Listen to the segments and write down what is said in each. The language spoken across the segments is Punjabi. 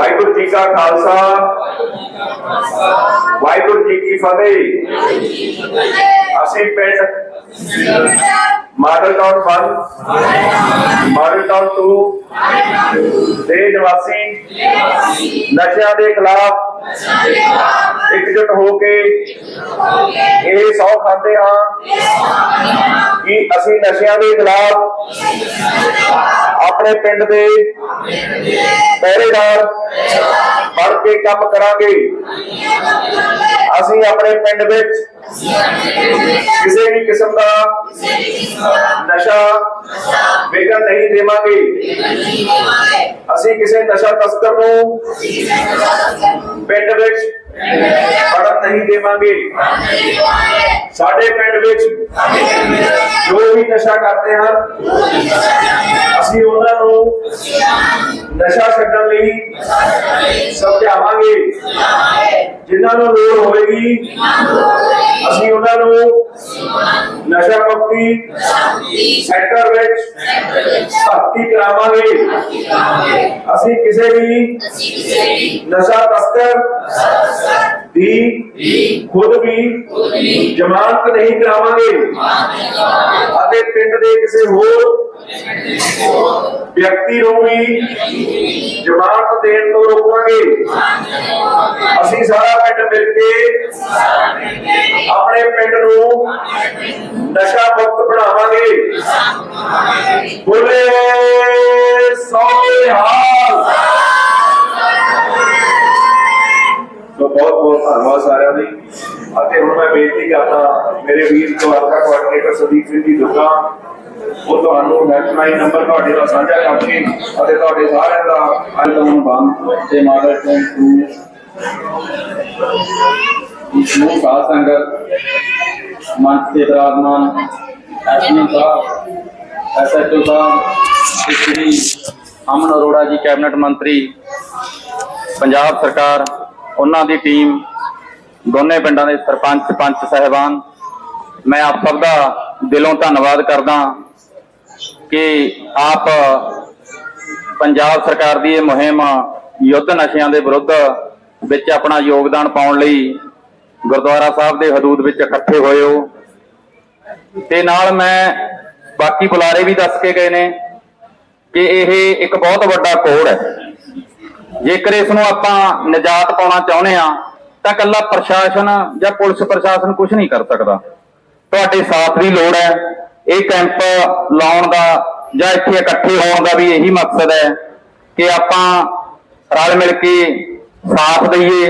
ਵਾਹਿਗੁਰੂ ਜੀ ਕਾ ਖਾਲਸਾ। ਵਾਹਿਗੁਰੂ ਜੀ ਕੀ ਫਤਿਹ। ਅਸੀਂ ਪਿੰਡ ਮਾਡਲ ਟਾਊਨ 1 ਮਾਡਲ ਟਾਊਨ 2 ਦੇ ਨਿਵਾਸੀ। ਨਸ਼ਿਆਂ ਦੇ ਖਿਲਾਫ ਇਕਜੁੱਟ ਹੋ ਕੇ ਇਹ ਸੌ ਖਾਂਦੇ ਹਾਂ ਕਿ ਅਸੀਂ ਨਸ਼ਿਆਂ ਦੇ ਖਿਲਾਫ ਆਪਣੇ ਪਿੰਡ ਦੇ ਪਹਿਰੇਦਾਰ ਬਣ ਕੇ ਕੰਮ ਕਰਾਂਗੇ। ਅਸੀਂ ਆਪਣੇ ਪਿੰਡ ਵਿੱਚ ਕਿਸੇ ਵੀ ਕਿਸਮ ਦਾ ਨਸ਼ਾ ਵਿਕਣ ਨਹੀਂ ਦੇਵਾਂਗੇ। ਅਸੀਂ ਕਿਸੇ ਨਸ਼ਾ ਤਸਕਰ ਨੂੰ ਪਿੰਡ ਵਿੱਚ ਵੜਨ ਨਹੀਂ ਦੇਵਾਂਗੇ। ਸਾਡੇ ਪਿੰਡ ਵਿੱਚ ਜੋ ਵੀ ਨਸ਼ਾ ਕਰਦੇ ਹਨ, ਅਸੀਂ ਉਹਨਾਂ ਨੂੰ ਨਸ਼ਾ ਛੱਡਣ ਲਈ ਸਮਝਾਵਾਂਗੇ। ਜਿਨ੍ਹਾਂ ਨੂੰ ਲੋੜ ਹੋਵੇਗੀ, ਅਸੀਂ ਉਹਨਾਂ ਨੂੰ ਮੁਕਤੀ ਸੈਂਟਰ ਵਿੱਚ ਭਰਤੀ ਕਰਾਵਾਂਗੇ। ਅਸੀਂ ਕਿਸੇ ਵੀ ਨਸ਼ਾ ਤਸਕਰ ਦੀ ਖੁਦ ਵੀ ਜ਼ਮਾਨਤ ਨਹੀਂ ਕਰਾਵਾਂਗੇ। ਅਤੇ ਪਿੰਡ ਦੇ ਕਿਸੇ ਹੋਰ ਵਿਅਕਤੀ ਨੂੰ ਵੀ ਜ਼ਮਾਨਤ ਦੇਣ ਤੋਂ ਰੋਕਾਂਗੇ। ਅਸੀਂ ਸਾਰਾ ਪਿੰਡ ਮਿਲ ਕੇ ਆਪਣੇ ਪਿੰਡ ਨੂੰ ਨਸ਼ਾ ਮੁਕਤ ਬਣਾਵਾਂਗੇ। ਬੋਲੇ ਸੋਹਣੇ ਹਾਲ। ਸੋ ਬਹੁਤ ਬਹੁਤ ਧੰਨਵਾਦ ਸਾਰਿਆਂ ਦੀ। ਅਤੇ ਹੁਣ ਮੈਂ ਬੇਨਤੀ ਕਰਦਾ, ਮੇਰੇ ਵੀਰ ਦੁਆਰਕਾ ਕੋਆਰਡੀਨੇਟਰ ਸੁਦੀਪ ਸਿੰਘ ਜੀ ਦੁੱਗਾ ਉਹ ਤੁਹਾਨੂੰ ਹੈਲਪਲਾਈਨ ਨੰਬਰ ਤੁਹਾਡੇ ਨਾਲ ਸਾਂਝਾ ਕਰਕੇ ਅਤੇ ਤੁਹਾਡੇ ਸਾਰਿਆਂ ਦਾ ਅੱਜ ਤੋਂ ਬੰਦ ਤੇ ਮਾਡਲ ਤੋਂ ਸਮੂਹ ਸਾਧ ਸੰਗਤ ਮੰਚ ਤੇ ਵਿਰਾਜਮਾਨ ਐਸਪੀ ਸਾਹਿਬ, ਐਸਐਚਓ ਸਾਹਿਬ ਸ਼੍ਰੀ ਅਮਨ ਅਰੋੜਾ ਜੀ, ਕੈਬਨਿਟ ਮੰਤਰੀ, ਪੰਜਾਬ ਸਰਕਾਰ, ਉਹਨਾਂ ਦੀ ਟੀਮ, ਦੋਨੇ ਪਿੰਡਾਂ ਦੇ ਸਰਪੰਚ, ਪੰਚ ਸਹਿਬਾਨ, ਮੈਂ ਆਪ ਸਭ ਦਾ ਦਿਲੋਂ ਧੰਨਵਾਦ ਕਰਦਾ ਕਿ ਆਪ ਪੰਜਾਬ ਸਰਕਾਰ ਦੀ ਇਹ ਮੁਹਿੰਮ ਯੁੱਧ ਨਸ਼ਿਆਂ ਦੇ ਵਿਰੁੱਧ ਵਿੱਚ ਆਪਣਾ ਯੋਗਦਾਨ ਪਾਉਣ ਲਈ ਗੁਰਦੁਆਰਾ ਸਾਹਿਬ ਦੇ ਹਦੂਦ ਵਿੱਚ ਇਕੱਠੇ ਹੋਏ ਹੋ। ਤੇ ਨਾਲ ਮੈਂ ਬਾਕੀ ਬੁਲਾਰੇ ਵੀ ਦੱਸ ਕੇ ਗਏ ਨੇ ਕਿ ਇਹ ਇੱਕ ਬਹੁਤ ਵੱਡਾ ਕੋੜ ਹੈ। ਜੇਕਰ ਇਸ ਨੂੰ ਆਪਾਂ ਨਿਜਾਤ ਪਾਉਣਾ ਚਾਹੁੰਦੇ ਆ ਤਾਂ ਕੱਲਾ ਪ੍ਰਸ਼ਾਸਨ ਜਾਂ ਪੁਲਿਸ ਪ੍ਰਸ਼ਾਸਨ ਕੁਝ ਨਹੀਂ ਕਰ ਸਕਦਾ। ਤੁਹਾਡੇ ਸਾਥ ਦੀ ਲੋੜ ਹੈ। ਇਹ ਕੈਂਪ ਲਾਉਣ ਦਾ ਜਾਂ ਇੱਥੇ ਇਕੱਠੇ ਹੋਣ ਦਾ ਵੀ ਇਹੀ ਮਕਸਦ ਹੈ ਕਿ ਆਪਾਂ ਰਲ ਮਿਲ ਕੇ ਸਾਥ ਦਈਏ।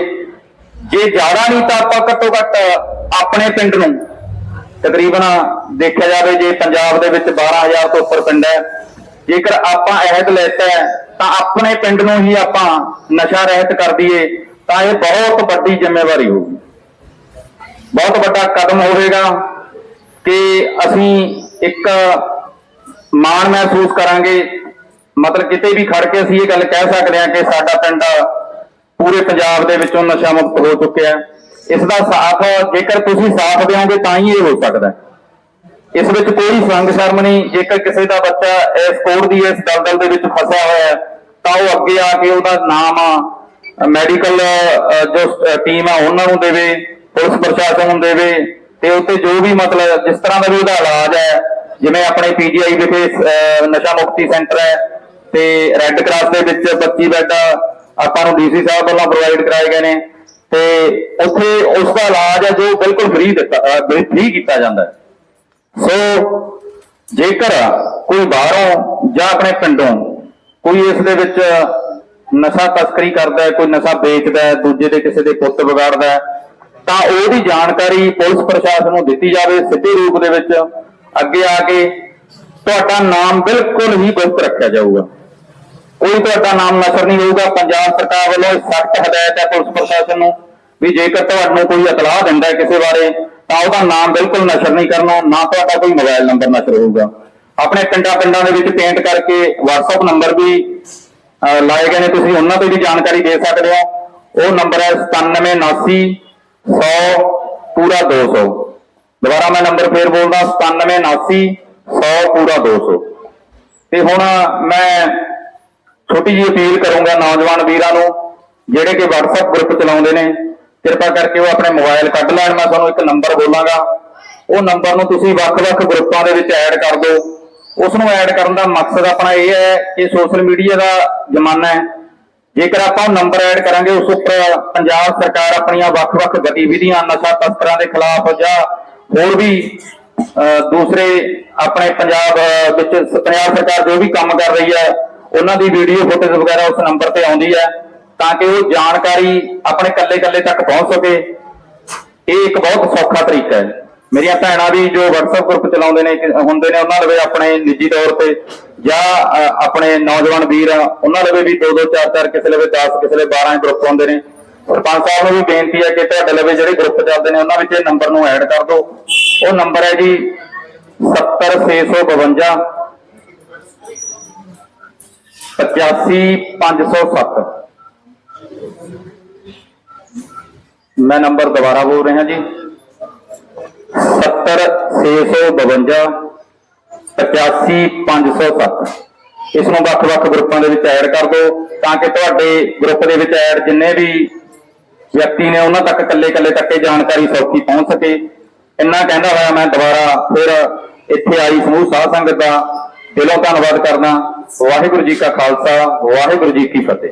ਜੇ ਜ਼ਿਆਦਾ ਨਹੀਂ ਤਾਂ ਆਪਾਂ ਘੱਟੋ ਘੱਟ ਆਪਣੇ ਪਿੰਡ ਨੂੰ ਤਕਰੀਬਨ ਦੇਖਿਆ ਜਾਵੇ ਜੇ ਪੰਜਾਬ ਦੇ ਵਿੱਚ 12000 ਤੋਂ ਉੱਪਰ ਪਿੰਡ ਹੈ। ਜੇਕਰ ਆਪਾਂ ਅਹਿਦ ਲੈਤਾ ਤਾਂ ਆਪਣੇ ਪਿੰਡ ਨੂੰ ਹੀ ਆਪਾਂ ਨਸ਼ਾ ਰਹਿਤ ਕਰ ਦਈਏ ਤਾਂ ਇਹ ਬਹੁਤ ਵੱਡੀ ਜ਼ਿੰਮੇਵਾਰੀ ਹੋਊਗੀ। ਬਹੁਤ ਵੱਡਾ ਕਦਮ ਹੋਵੇਗਾ। ਕਿ ਅਸੀਂ ਇੱਕ ਮਾਣ ਮਹਿਸੂਸ ਕਰਾਂਗੇ। ਮਤਲਬ ਕਿਤੇ ਵੀ ਖੜ ਕੇ ਅਸੀਂ ਇਹ ਗੱਲ ਕਹਿ ਸਕਦੇ ਹਾਂ ਕਿ ਸਾਡਾ ਪਿੰਡ ਪੂਰੇ ਪੰਜਾਬ ਦੇ ਵਿੱਚੋਂ ਨਸ਼ਾ ਮੁਕਤ ਹੋ ਚੁੱਕਿਆ ਹੈ। ਇਸ ਦਾ ਸਾਥ ਜੇਕਰ ਤੁਸੀਂ ਸਾਥ ਦਿਓਗੇ ਤਾਂ ਹੀ ਇਹ ਹੋ ਸਕਦਾ ਇਸ ਵਿੱਚ ਕੋਈ ਸੰਗ ਸ਼ਰਮ ਨਹੀਂ। ਜੇਕਰ ਕਿਸੇ ਦਾ ਬੱਚਾ ਇਸ ਕੋਡ ਦੀ, ਇਸ ਦਲਦਲ ਦੇ ਵਿੱਚ ਫਸਿਆ ਹੋਇਆ ਤਾਂ ਉਹ ਅੱਗੇ ਆ ਕੇ ਉਹਦਾ ਨਾਮ ਮੈਡੀਕਲ ਜੋ ਟੀਮ ਆ, ਉਹਨਾਂ ਨੂੰ ਦੇਵੇ, ਪੁਲਿਸ ਪ੍ਰਸ਼ਾਸਨ ਨੂੰ ਦੇਵੇ ਤੇ ਉੱਥੇ ਜੋ ਵੀ ਮਤਲਬ ਜਿਸ ਤਰ੍ਹਾਂ ਦਾ ਵੀ ਉਹਦਾ ਇਲਾਜ ਹੈ, ਜਿਵੇਂ ਆਪਣੇ ਪੀਜੀਆਈ ਵਿਖੇ ਨਸ਼ਾ ਮੁਕਤੀ ਸੈਂਟਰ ਹੈ ਤੇ ਰੈੱਡ ਕਰਾਸ ਦੇ ਵਿੱਚ 25 ਬੈੱਡ ਆਪਾਂ ਨੂੰ ਡੀਸੀ ਸਾਹਿਬ ਵੱਲੋਂ ਪ੍ਰੋਵਾਈਡ ਕਰਾਏ ਗਏ ਨੇ ਤੇ ਉੱਥੇ ਉਸ ਦਾ ਇਲਾਜ ਹੈ ਜੋ ਬਿਲਕੁਲ ਫ੍ਰੀ ਦਿੱਤਾ ਫ੍ਰੀ ਕੀਤਾ ਜਾਂਦਾ ਹੈ। ਸੋ ਜੇਕਰ ਕੋਈ ਬਾਹਰੋਂ ਜਾਂ ਆਪਣੇ ਪਿੰਡੋਂ ਕੋਈ ਇਸ ਦੇ ਵਿੱਚ ਨਸ਼ਾ ਤਸਕਰੀ ਕਰਦਾ ਹੈ, ਕੋਈ ਨਸ਼ਾ ਵੇਚਦਾ ਹੈ, ਦੂਜੇ ਦੇ ਕਿਸੇ ਦੇ ਪੁੱਤ ਵਿਗਾੜਦਾ ਹੈ ਤਾਂ ਉਹਦੀ ਜਾਣਕਾਰੀ ਪੁਲਿਸ ਪ੍ਰਸ਼ਾਸਨ ਨੂੰ ਦਿੱਤੀ ਜਾਵੇ ਸਿੱਧੇ ਰੂਪ ਦੇ ਵਿੱਚ। ਅੱਗੇ ਆ ਕੇ ਤੁਹਾਡਾ ਨਾਮ ਬਿਲਕੁਲ ਹੀ ਗੁਪਤ ਰੱਖਿਆ ਜਾਊਗਾ। ਕੋਈ ਤੁਹਾਡਾ ਨਾਮ ਨਸ਼ਰ ਨਹੀਂ ਹੋਊਗਾ। ਪੰਜਾਬ ਸਰਕਾਰ ਵੱਲੋਂ ਸਖਤ ਹਦਾਇਤ ਹੈ ਪੁਲਿਸ ਪ੍ਰਸ਼ਾਸਨ ਨੂੰ ਵੀ ਜੇਕਰ ਤੁਹਾਨੂੰ ਕੋਈ ਇਤਲਾਹ ਦਿੰਦਾ ਕਿਸੇ ਬਾਰੇ, ਤਾਂ ਉਹਦਾ ਨਾਮ ਬਿਲਕੁਲ ਨਸ਼ਰ ਨਹੀਂ ਕਰਨਾ, ਨਾ ਤੁਹਾਡਾ ਕੋਈ ਮੋਬਾਈਲ ਨੰਬਰ ਨਸ਼ਰ ਹੋਊਗਾ। ਆਪਣੇ ਪਿੰਡਾਂ ਪਿੰਡਾਂ ਦੇ ਵਿੱਚ ਪੇਂਟ ਕਰਕੇ WhatsApp ਨੰਬਰ ਵੀ ਲਾਏ ਗਏ ਨੇ। ਤੁਸੀਂ ਉਹਨਾਂ ਤੇ ਵੀ ਜਾਣਕਾਰੀ ਦੇ ਸਕਦੇ ਹੋ। ਉਹ ਨੰਬਰ ਹੈ 9789 100 ਪੂਰਾ 200 ਦੁਬਾਰਾ ਮੈਂ ਨੰਬਰ ਫੇਰ ਬੋਲਦਾ 9789 100 ਪੂਰਾ 200 ਤੇ ਹੁਣ ਮੈਂ ਛੋਟੀ ਜਿਹੀ ਅਪੀਲ ਕਰੂੰਗਾ ਨੌਜਵਾਨ ਵੀਰਾਂ ਨੂੰ, ਜਿਹੜੇ ਕਿ WhatsApp ਗਰੁੱਪ ਚਲਾਉਂਦੇ ਨੇ, ਕਿਰਪਾ ਕਰਕੇ ਉਹ ਆਪਣੇ ਮੋਬਾਈਲ ਕੱਢ ਲੈਣ। ਮੈਂ ਤੁਹਾਨੂੰ ਇੱਕ ਨੰਬਰ ਬੋਲਾਂਗਾ। ਉਹ ਨੰਬਰ ਨੂੰ ਤੁਸੀਂ ਵੱਖ-ਵੱਖ ਗਰੁੱਪਾਂ ਦੇ ਵਿੱਚ ਐਡ ਕਰ ਦਿਓ। ਉਸ ਨੂੰ ਐਡ ਕਰਨ ਦਾ ਮਕਸਦ ਆਪਣਾ ਇਹ ਹੈ ਕਿ ਸੋਸ਼ਲ ਮੀਡੀਆ ਦਾ ਜ਼ਮਾਨਾ ਹੈ। ਜੇਕਰ ਆਪਾਂ ਉਹ ਨੰਬਰ ਐਡ ਕਰਾਂਗੇ, ਉਸ ਉੱਪਰ ਪੰਜਾਬ ਸਰਕਾਰ ਆਪਣੀਆਂ ਵੱਖ-ਵੱਖ ਗਤੀਵਿਧੀਆਂ, ਨਸ਼ਾ ਤਸਕਰਾਂ ਦੇ ਖਿਲਾਫ ਜਾਂ ਹੋਰ ਵੀ ਦੂਸਰੇ ਆਪਣੇ ਪੰਜਾਬ ਵਿੱਚ ਪੰਜਾਬ ਸਰਕਾਰ ਜੋ ਵੀ ਕੰਮ ਕਰ ਰਹੀ ਹੈ, ਉਹਨਾਂ ਦੀ ਵੀਡੀਓ ਫੁਟੇਜ ਵਗੈਰਾ ਉਸ ਨੰਬਰ ਤੇ ਆਉਂਦੀ ਹੈ, ਤਾਂ ਕਿ ਉਹ ਜਾਣਕਾਰੀ ਆਪਣੇ ਕੱਲੇ-ਕੱਲੇ ਤੱਕ ਪਹੁੰਚ ਸਕੇ। ਇਹ ਇੱਕ ਬਹੁਤ ਸੌਖਾ ਤਰੀਕਾ ਹੈ। ਮੇਰੀਆਂ ਭੈਣਾਂ ਵੀ ਜੋ WhatsApp ਗਰੁੱਪ ਚਲਾਉਂਦੇ ਨੇ ਹੁੰਦੇ ਨੇ ਉਹਨਾਂ ਲਵੇ ਆਪਣੇ ਨਿੱਜੀ ਤੌਰ ਤੇ ਜਾਂ ਆਪਣੇ ਨੌਜਵਾਨ ਵੀਰ ਆ, ਉਹਨਾਂ ਲਵੇ ਵੀ 2 2 4 4 ਕਿਸੇ ਲਵੇ 10 ਕਿਸੇ ਲਵੇ 12 ਗਰੁੱਪ ਹੁੰਦੇ ਨੇ। ਸਰਪੰਚ ਸਾਹਿਬ ਨੂੰ ਵੀ ਬੇਨਤੀ ਹੈ ਕਿ ਤੁਹਾਡੇ ਲਵੇ ਜਿਹੜੇ ਗਰੁੱਪ ਚੱਲਦੇ ਨੇ ਉਹਨਾਂ ਵਿੱਚ ਇਹ ਨੰਬਰ ਨੂੰ ਐਡ ਕਰ ਦਿਓ। ਉਹ ਨੰਬਰ ਹੈ ਜੀ 70652 85507 ਮੈਂ ਨੰਬਰ ਦੁਬਾਰਾ ਬੋਲ ਰਿਹਾ ਜੀ। 70652 85507 ਇਸ ਨੂੰ ਵੱਖ-ਵੱਖ ਗਰੁੱਪਾਂ ਦੇ ਵਿੱਚ ਐਡ ਕਰ ਦਿਓ ਤਾਂ ਕਿ ਤੁਹਾਡੇ ਗਰੁੱਪ ਦੇ ਵਿੱਚ ਐਡ ਜਿੰਨੇ ਵੀ ਵਿਅਕਤੀ ਨੇ ਉਹਨਾਂ ਤੱਕ ਇਕੱਲੇ ਇਕੱਲੇ ਤੱਕ ਇਹ ਜਾਣਕਾਰੀ ਸੌਖੀ ਪਹੁੰਚ ਸਕੇ। ਇੰਨਾ ਕਹਿੰਦਾ ਹੋਇਆ ਮੈਂ ਦੁਬਾਰਾ ਫਿਰ ਇੱਥੇ ਆਈ ਸਮੂਹ ਸਾਧ ਸੰਗਤ ਦਾ। ਦਿਲੋਂ ਧੰਨਵਾਦ ਕਰਦਾ। ਵਾਹਿਗੁਰੂ ਜੀ ਕਾ ਖਾਲਸਾ, ਵਾਹਿਗੁਰੂ ਜੀ ਕੀ ਫਤਿਹ।